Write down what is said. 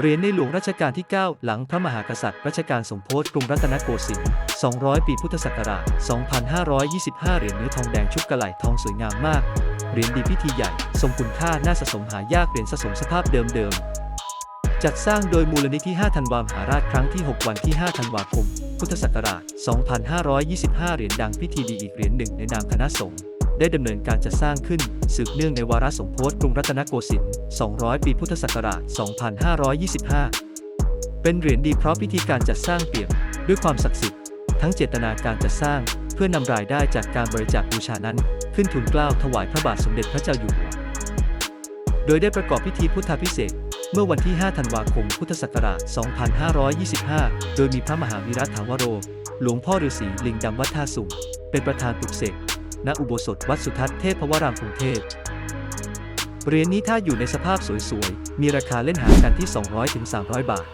เหรียญในหลวงรัชกาลที่ 9 หลังพระมหากษัตริย์รัชกาลสมโพธิกรุงรัตนโกสินทร์ 200 ปีพุทธศักราช 2525 เหรียญเนื้อทองแดงชุบกระไหล่ทองสวยงามมาก เหรียญดีพิธีใหญ่ ทรงคุณค่าน่าสะสมหายากเหรียญสะสมสภาพเดิมๆ จัดสร้างโดยมูลนิธิ 5 ธันวามหาราชครั้งที่ 6 วันที่ 5 ธันวาคม พุทธศักราช 2525 เหรียญดังพิธีดีอีกเหรียญหนึ่งในนามคณะสงฆ์ ได้ดำเนินการจัดสร้างขึ้น สืบเนื่องในวาระสมโพธิกรุงรัตนโกสินทร์ 200 ปีพุทธศักราช 2525 เป็นเหรียญดีเพราะพิธีการจัดสร้างเปี่ยมด้วยความศักดิ์สิทธิ์ ทั้งเจตนาการจัดสร้าง เพื่อนำรายได้จากการบริจาคบูชานั้น ขึ้นทุนเกล้าถวายพระบาทสมเด็จพระเจ้าอยู่หัว โดยได้ประกอบพิธีพุทธาพิเศษเมื่อวันที่ 5 ธันวาคม พุทธศักราช 2525 โดยมีพระมหาวีระถาวโร หลวงพ่อฤาษีลิงดำวัดท่าสุงเป็นประธานปลุกเสก ณอุโบสถวัดสุทัศน์เทพวรามกรุงเทพเหรียญนี้ถ้าอยู่ในสภาพสวยๆ มีราคาเล่นหากันที่ 200-300 บาท